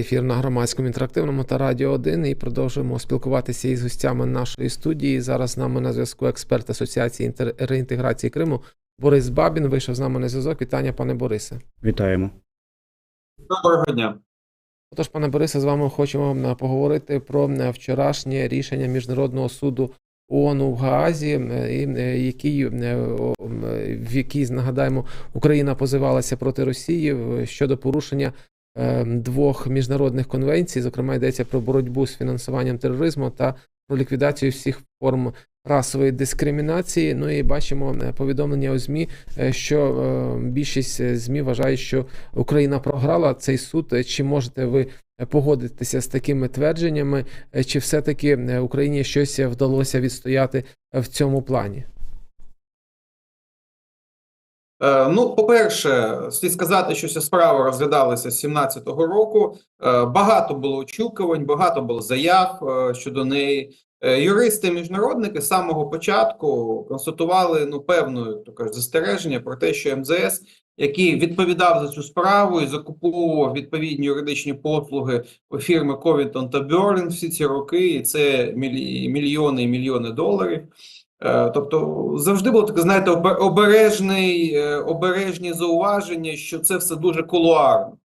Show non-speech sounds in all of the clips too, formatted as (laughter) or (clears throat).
Ефір на громадському інтерактивному та радіо 1 і продовжуємо спілкуватися із гостями нашої студії. Зараз з нами на зв'язку експерт Асоціації інтер... реінтеграції Криму Борис Бабін. Вийшов з нами на зв'язок. Вітання, пане Борисе. Вітаємо. Доброго дня. Отож, пане Борисе, з вами хочемо поговорити про е, вчорашнє рішення Міжнародного суду ООН у Гаазі, е, е, який, в якій, нагадаємо, Україна позивалася проти Росії щодо порушення двох міжнародних конвенцій. Зокрема, йдеться про боротьбу з фінансуванням тероризму та про ліквідацію всіх форм расової дискримінації. Ну і бачимо е, повідомлення у ЗМІ, е, що е, більшість ЗМІ вважає, що Україна програла цей суд. Чи можете ви погодитися з такими твердженнями, чи все-таки е, Україні щось вдалося відстояти в цьому плані? Е, Ну, по-перше, слід сказати, що ця справа розглядалася з 17-го року. Е, Багато було очікувань, багато було заяв е, щодо неї. Е, Юристи міжнародники з самого початку констатували ну певну таке застереження про те, що МЗС, який відповідав за цю справу і закуповував відповідні юридичні послуги фірми Covington та Burling всі ці роки, і це мільйони і мільйони доларів. Е, Тобто завжди було таке, знаєте, обе- обережний, е, обережні зауваження, що це все дуже кулуарно,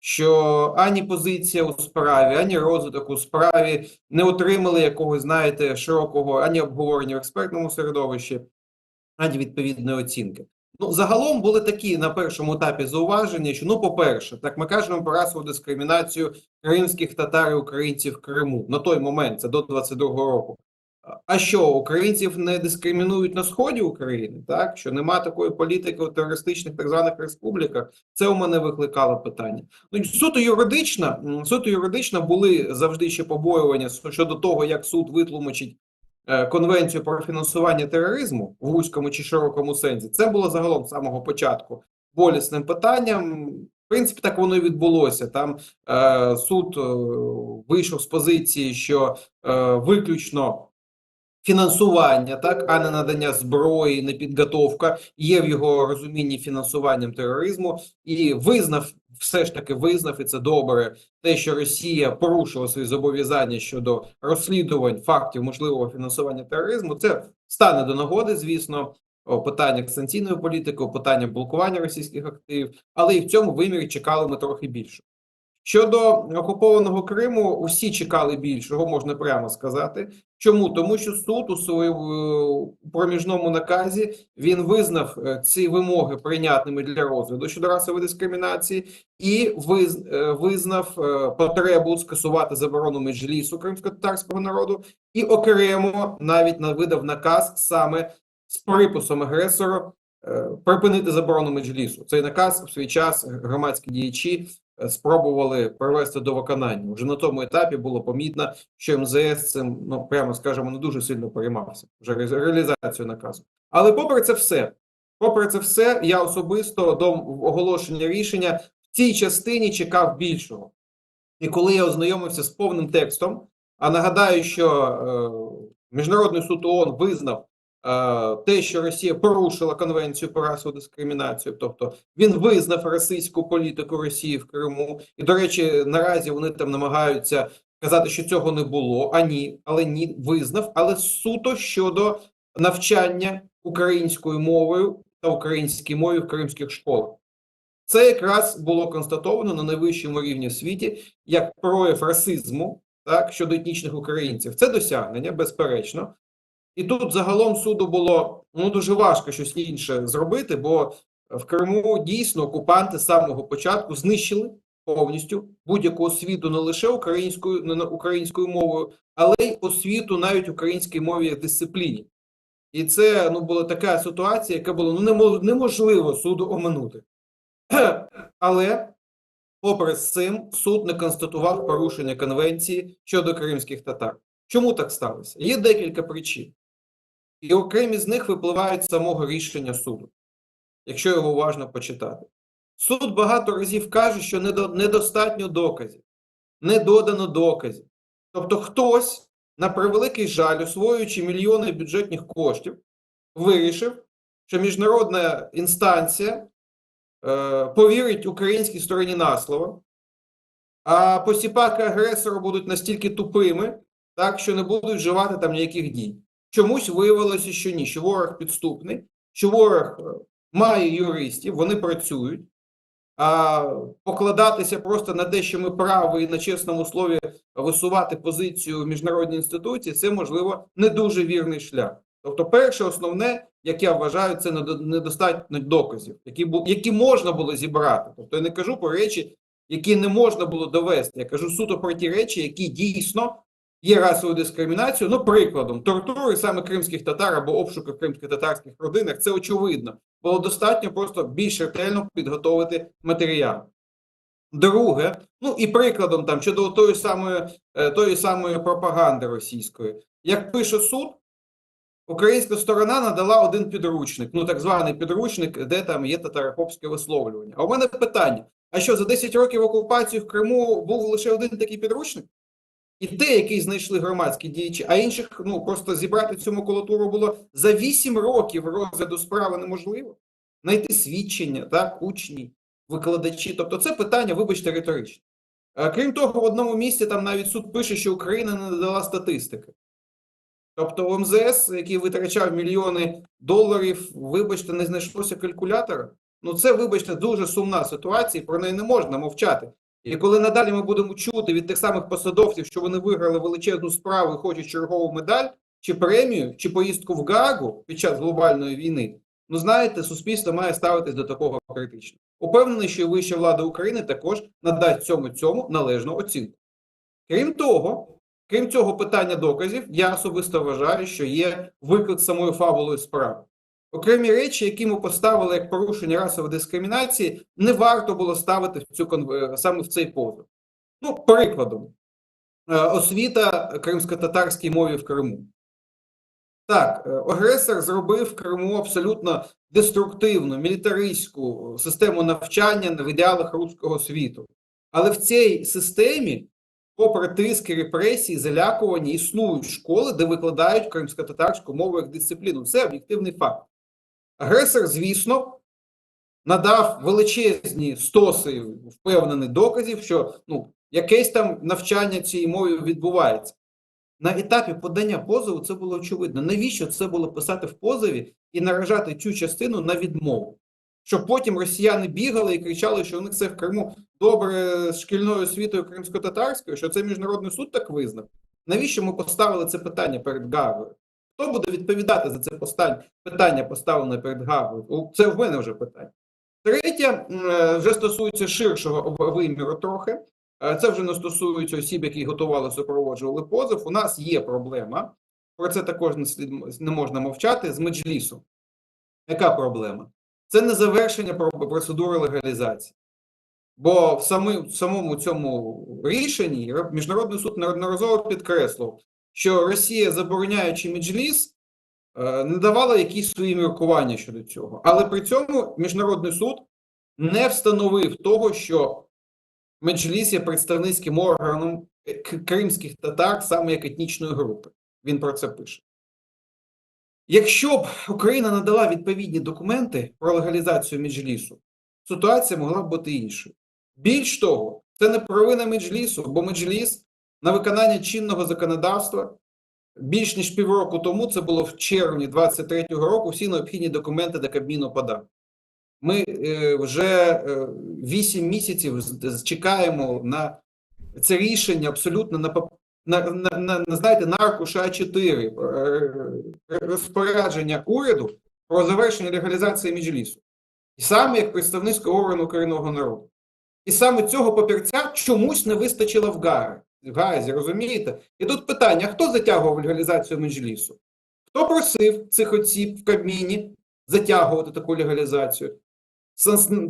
що ані позиція у справі, ані розвиток у справі не отримали якогось, знаєте, широкого ані обговорення в експертному середовищі, ані відповідної оцінки. Ну, загалом були такі на першому етапі зауваження, що, ну, по-перше, так ми кажемо про расову дискримінацію кримських татар і українців в Криму на той момент, це до 22-го року. А що українців не дискримінують на сході України? Так що нема такої політики у терористичних так званих республіках? Це у мене викликало питання. Ну суто юридично, м, суто юридично були завжди ще побоювання щодо того, як суд витлумачить е, конвенцію про фінансування тероризму в вузькому чи широкому сенсі. Це було загалом з самого початку болісним питанням. В принципі, так воно і відбулося. Там е, суд е, вийшов з позиції, що е, виключно фінансування, так, а не надання зброї, не підготовка, є в його розумінні фінансуванням тероризму, і визнав, все ж таки визнав, і це добре, те, що Росія порушила свої зобов'язання щодо розслідувань фактів можливого фінансування тероризму. Це стане до нагоди, звісно. У питаннях санкційної політики, у питаннях блокування російських активів, але і в цьому вимірі чекали ми трохи більше. Щодо окупованого Криму, усі чекали більшого, можна прямо сказати. Чому? Тому що суд у своєму е, проміжному наказі він визнав е, ці вимоги прийнятними для розгляду щодо расової дискримінації і е, визнав потребу скасувати заборону меджлісу кримсько-татарського народу, і окремо навіть на- видав наказ саме з приписом агресора припинити заборону меджлісу. Цей наказ в свій час громадські діячі спробували привести до виконання. Вже на тому етапі було помітно, що МЗС цим, ну прямо скажемо, не дуже сильно переймався вже ре- реалізацією наказу. Але попри це все, попри це все, я особисто до оголошення рішення в цій частині чекав більшого. І коли я ознайомився з повним текстом, а нагадаю, що е, Міжнародний суд ООН визнав е, те, що Росія порушила конвенцію про расову дискримінацію, тобто він визнав російську політику Росії в Криму. І, до речі, наразі вони там намагаються казати, що цього не було, а ні, але ні, визнав, але суто щодо навчання українською мовою та українській мові в кримських школах. Це якраз було констатовано на найвищому рівні в світі як прояв расизму так, щодо етнічних українців. Це досягнення, безперечно. І тут загалом суду було ну дуже важко щось інше зробити, бо в Криму дійсно окупанти з самого початку знищили повністю будь-яку освіту не лише українською не українською мовою, але й освіту навіть українській мові як дисципліні. І це ну була така ситуація, яка була ну неможливо суду оминути. (clears throat) Але попри цим суд не констатував порушення конвенції щодо кримських татар. Чому так сталося? Є декілька причин. І окремі з них випливають з самого рішення суду, якщо його уважно почитати. Суд багато разів каже, що недостатньо доказів, не додано доказів. Тобто хтось, на превеликий жаль, освоюючи мільйони бюджетних коштів, вирішив, що міжнародна інстанція е, повірить українській стороні на слово, а посіпаки агресора будуть настільки тупими, так, що не будуть вживати там ніяких дій. Чомусь виявилося, що ні, що ворог підступний, що ворог е, має юристів, вони працюють. А покладатися просто на те, що ми праві і на чесному слові висувати позицію в міжнародній інституції, це можливо не дуже вірний шлях. Тобто, перше, основне, як я вважаю, це недо- недостатньо доказів, які які можна було зібрати. Тобто, я не кажу про речі, які не можна було довести. Я кажу суто про ті речі, які дійсно є расовою дискримінацією. Ну, прикладом, тортури саме кримських татар або обшуки в кримських татарських родинах, це очевидно. Було достатньо просто більш ретельно підготовити матеріал. Друге, ну і прикладом там щодо тої самої, е, тої самої пропаганди російської, як пише суд, українська сторона надала один підручник, ну так званий підручник, де там є татарохопське висловлювання. А у мене питання: а що за 10 років окупації в Криму був лише один такий підручник? І те, який знайшли громадські діячі, а інших ну просто зібрати цю макулатуру було за 8 років розгляду справи неможливо. Знайти свідчення, так, учні, викладачі. Тобто, це питання, вибачте, риторичне. Е, Крім того, в одному місці там навіть суд пише, що Україна не надала статистики. Тобто, МЗС, який витрачав мільйони доларів, вибачте, не знайшлося калькулятора. Ну, це, вибачте, дуже сумна ситуація, про неї не можна мовчати. І коли надалі ми будемо чути від тих самих посадовців, що вони виграли величезну справу і хочуть чергову медаль, чи премію, чи поїздку в Гаагу під час глобальної війни, ну знаєте, суспільство має ставитись до такого критично. Упевнений, що вища влада України також надасть цьому цьому належну оцінку. Крім того, крім цього питання доказів, я особисто вважаю, що є виклик самою фабулою справи. Окремі речі, які ми поставили як порушення расової дискримінації, не варто було ставити в цю е, саме в цей позов. Ну, прикладом, е, освіта кримсько-татарській мові в Криму. Так, е, агресор зробив в Криму абсолютно деструктивну мілітаристську систему навчання в ідеалах руського світу. Але в цій системі, попри тиски, репресії, залякування, існують школи, де викладають кримсько-татарську мову як дисципліну. Це об'єктивний факт. Агресор, звісно, надав величезні стоси впевнених доказів, що ну, якесь там навчання цієї мови відбувається. На етапі подання позову це було очевидно. Навіщо це було писати в позові і наражати цю частину на відмову? Щоб потім росіяни бігали і кричали, що у них це в Криму добре з шкільною освітою кримсько-татарською, що це міжнародний суд так визнав. Навіщо ми поставили це питання перед Гаагою? Хто буде відповідати за це питання, поставлене перед Гаагою? О, Це в мене вже питання. Третє, е, вже стосується ширшого виміру трохи. Е, Це вже не стосується осіб, які готували, супроводжували позов. У нас є проблема. Про це також не можна мовчати з меджлісом. Яка проблема? Це не завершення процедури легалізації. Бо в, в самому цьому рішенні Міжнародний суд неодноразово підкреслив, що Росія, забороняючи меджліс, е, не давала якісь свої міркування щодо цього. Але при цьому Міжнародний суд не встановив того, що Меджліс є представницьким органом кримських татар саме як етнічної групи. Він про це пише. Якщо б Україна надала відповідні документи про легалізацію Меджлісу, ситуація могла б бути іншою. Більш того, це не провина Меджлісу, бо Меджліс на виконання чинного законодавства більш ніж півроку тому, це було в червні 23-го року, всі необхідні документи до Кабміну подав. Ми е, вже е, 8 місяців з- з- чекаємо на це рішення абсолютно на, на, на, на, на знаєте, на аркуша А4 е, розпорядження уряду про завершення легалізації Меджлісу. І саме як представницького органу корінного народу. І саме цього папірця чомусь не вистачило в Гаазі. В Гаазі, розумієте? І тут питання: хто затягував легалізацію Меджлісу? Хто просив цих осіб в Кабміні затягувати таку легалізацію?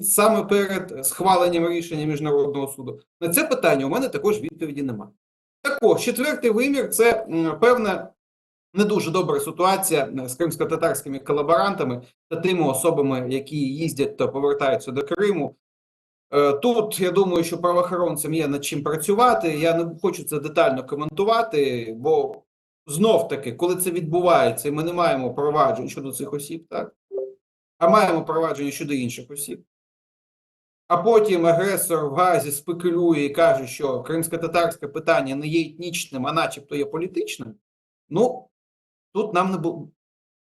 Саме перед схваленням рішення Міжнародного суду. На це питання у мене також відповіді немає. Також четвертий вимір це певна не дуже добра ситуація е, з кримсько-татарськими колаборантами та тими особами, які їздять та повертаються до Криму. Е, Тут я думаю, що правоохоронцям є над чим працювати. Я не хочу це детально коментувати, бо знов таки, коли це відбувається, ми не маємо проваджень щодо цих осіб, так а маємо провадження щодо інших осіб. а потім агресор в Газі спекулює і каже, що кримсько-татарське питання не є етнічним, а начебто є політичним, ну тут нам не було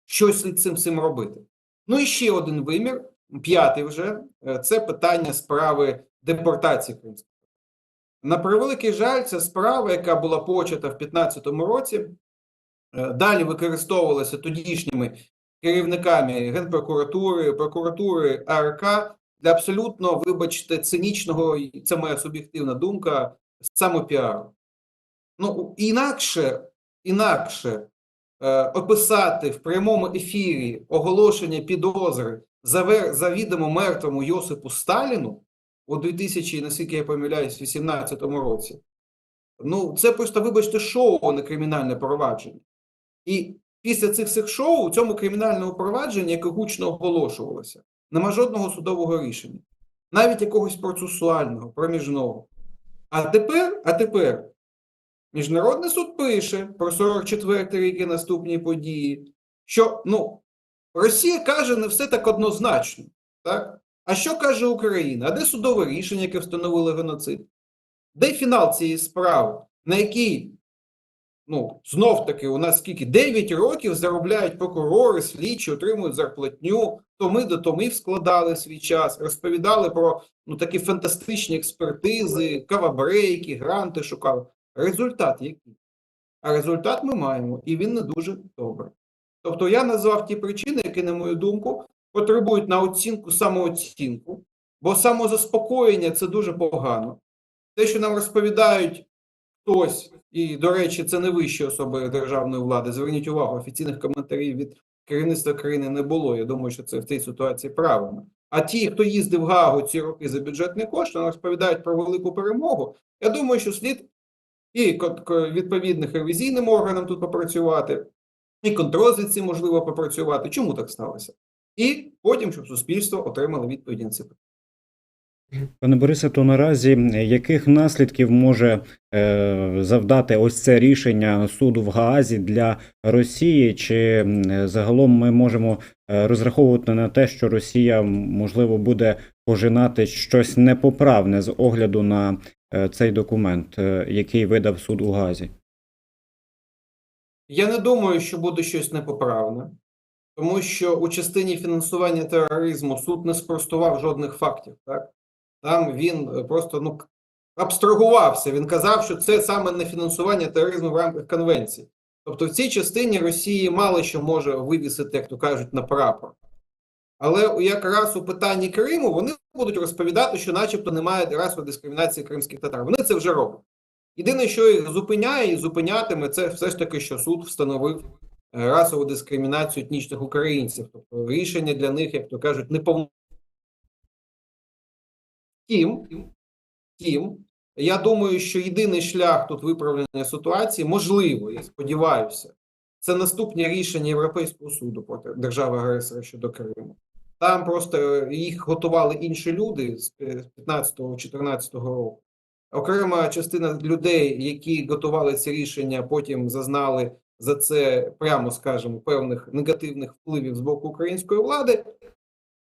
щось цим, цим робити. Ну і ще один вимір, п'ятий вже, е, це питання справи депортації кримських. На превеликий жаль, це справа, яка була почата в 2015 році, е, далі використовувалася тодішніми керівниками Генпрокуратури, прокуратури АРК для абсолютно, вибачте, цинічного, і це моя суб'єктивна думка, самопіару. Ну, інакше, інакше е, описати в прямому ефірі оголошення підозри завідомо мертвому Йосипу Сталіну у 2000, наскільки я помиляюсь, 18 році. Ну, це просто, вибачте, шоу, а не кримінальне провадження. І після цих всіх шоу у цьому кримінальному провадженні, яке гучно оголошувалося, нема жодного судового рішення, навіть якогось процесуального, проміжного. А тепер, а тепер Міжнародний суд пише про 44 рік і наступні події, що ну, Росія каже не все так однозначно. Так? А що каже Україна? А де судове рішення, яке встановило геноцид? Де фінал цієї справи, на якій, ну, знов таки, у нас скільки 9 років заробляють прокурори, слідчі, отримують зарплатню, томи до томів складали свій час, розповідали про ну, такі фантастичні експертизи, кавабрейки, гранти шукали. Результат який? А результат ми маємо, і він не дуже добрий. Тобто я назвав ті причини, які, на мою думку, потребують на оцінку самооцінку, бо самозаспокоєння це дуже погано. Те, що нам розповідають хтось, і, до речі, це не вищі особи державної влади. Зверніть увагу, офіційних коментарів від керівництва країни не було. Я думаю, що це в цій ситуації правильно. А ті, хто їздив в Гаагу ці роки за бюджетні кошти, нам розповідають про велику перемогу. Я думаю, що слід і відповідних ревізійним органам тут попрацювати, і контррозвідці можливо попрацювати. Чому так сталося? І потім, щоб суспільство отримало відповіді на ці питання. Пане Борисе, то наразі яких наслідків може е, завдати ось це рішення суду в Гаазі для Росії? Чи загалом ми можемо е, розраховувати на те, що Росія можливо буде пожинати щось непоправне з огляду на е, цей документ, е, який видав суд у Гаазі? Я не думаю, що буде щось непоправне, тому що у частині фінансування тероризму суд не спростував жодних фактів. Так? Там він е, просто ну, абстрагувався. Він казав, що це саме не фінансування тероризму в рамках конвенції. Тобто в цій частині Росії мало що може вивісити, як то кажуть, на прапор. Але якраз у питанні Криму вони будуть розповідати, що начебто немає расової дискримінації кримських татар. Вони це вже роблять. Єдине, що їх зупиняє і зупинятиме, це все ж таки, що суд встановив е, расову дискримінацію етнічних українців. Тобто рішення для них, як то кажуть, не повно. Втім, втім, я думаю, що єдиний шлях тут виправлення ситуації, можливо, я сподіваюся, це наступне рішення Європейського суду проти держави-агресора щодо Криму. Там просто е, їх готували інші люди з 15-14 року. Окрема частина людей, які готували ці рішення, потім зазнали за це, прямо скажемо, певних негативних впливів з боку української влади,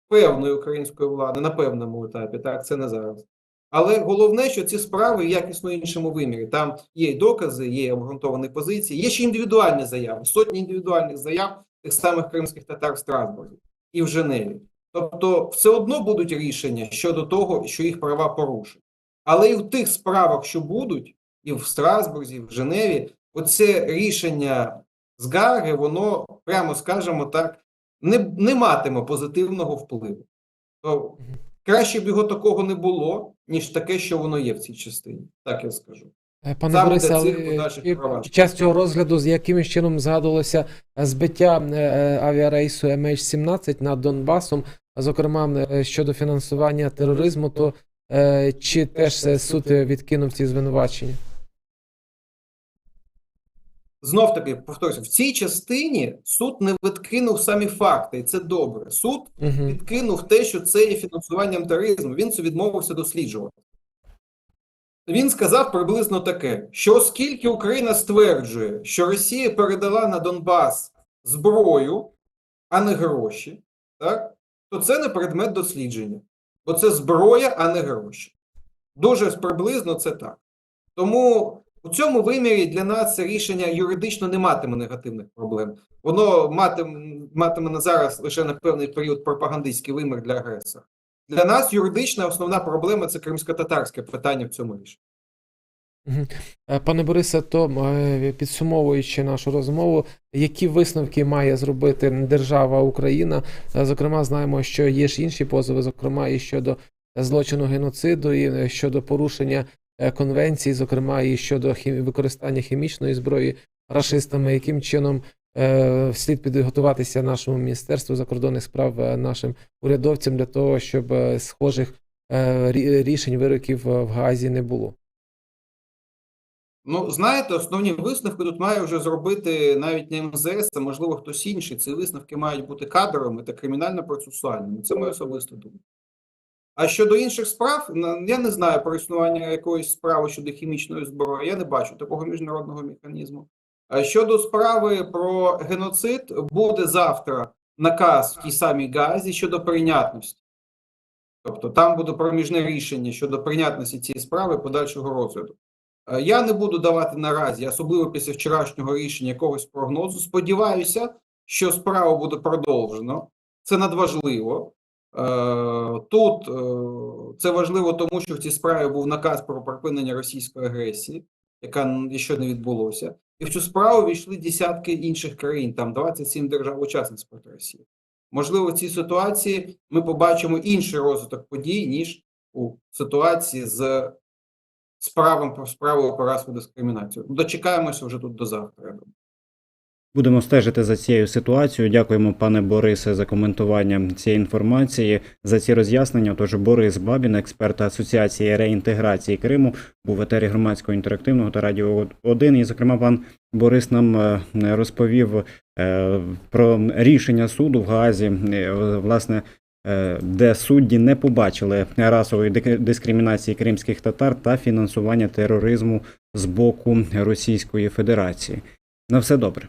певної української влади на певному етапі, так це не зараз. Але головне, що ці справи в якісно іншому вимірі. Там є докази, є обґрунтовані позиції, є ще індивідуальні заяви, сотні індивідуальних заяв тих самих кримських татар в Страсбурзі і в Женеві. Тобто, все одно будуть рішення щодо того, що їх права порушені. Але і в тих справах, що будуть, і в Страсбурзі, і в Женеві, оце рішення з Гаги, воно, прямо скажемо так, не, не матиме позитивного впливу. То краще б його такого не було, ніж таке, що воно є в цій частині. Так я скажу. Е, Пане Саме Борисе, але під час цього розгляду з якимось чином згадувалося е, збиття е, авіарейсу MH17 над Донбасом, зокрема щодо фінансування тероризму, то чи теж е, суд е, відкинув ці звинувачення? Знов таки повторюся, в цій частині суд не відкинув самі факти, і це добре. Суд Угу. відкинув те, що це є фінансуванням тероризму. Він це відмовився досліджувати. Він сказав приблизно таке: що оскільки Україна стверджує, що Росія передала на Донбас зброю, а не гроші, так, то це не предмет дослідження. Бо це зброя, а не гроші. Дуже приблизно це так. Тому у цьому вимірі для нас це рішення юридично не матиме негативних проблем. Воно матиме, матиме на зараз лише на певний період пропагандистський вимір для агресора. Для нас юридична основна проблема це кримсько-татарське питання в цьому рішенні. Е, Пане Борисе, то е, підсумовуючи нашу розмову, які висновки має зробити держава Україна? Е, Зокрема, знаємо, що є ж інші позови, зокрема і щодо злочину геноциду, і щодо порушення конвенції, зокрема і щодо хі- використання хімічної зброї рашистами, яким чином е, слід підготуватися нашому міністерству закордонних справ, нашим урядовцям для того, щоб схожих е, рішень вироків в Гаазі не було. Ну, знаєте, основні висновки тут має вже зробити навіть не МЗС, а можливо хтось інший. Ці висновки мають бути кадровими та кримінально-процесуальними. Це моя особиста думка. А щодо інших справ, я не знаю про існування якоїсь справи щодо хімічної зброї. Я не бачу такого міжнародного механізму. А щодо справи про геноцид, буде завтра наказ в тій самій Газі щодо прийнятності. Тобто там буде проміжне рішення щодо прийнятності цієї справи подальшого розгляду. Е, Я не буду давати наразі, особливо після вчорашнього рішення якогось прогнозу. Сподіваюся, що справу буде продовжено. Це надважливо. Е, Тут е, це важливо, тому що в цій справі був наказ про припинення російської агресії, яка ще не відбулося. І в цю справу війшли десятки інших країн, там 27 держав-учасниць проти Росії. Можливо, в цій ситуації ми побачимо інший розвиток подій, ніж у ситуації з справам справою про расову дискримінацію. Дочекаємося вже тут до завтра. Будемо стежити за цією ситуацією. Дякуємо, пане Борисе, за коментування цієї інформації, за ці роз'яснення. Тож Борис Бабін, експерт Асоціації реінтеграції Криму, був в етері громадського інтерактивного та радіо 1. І, зокрема, пан Борис нам е, розповів е, про рішення суду в Гаазі, е, власне. Е, Де судді не побачили расової дискримінації кримських татар та фінансування тероризму з боку Російської Федерації. На все добре.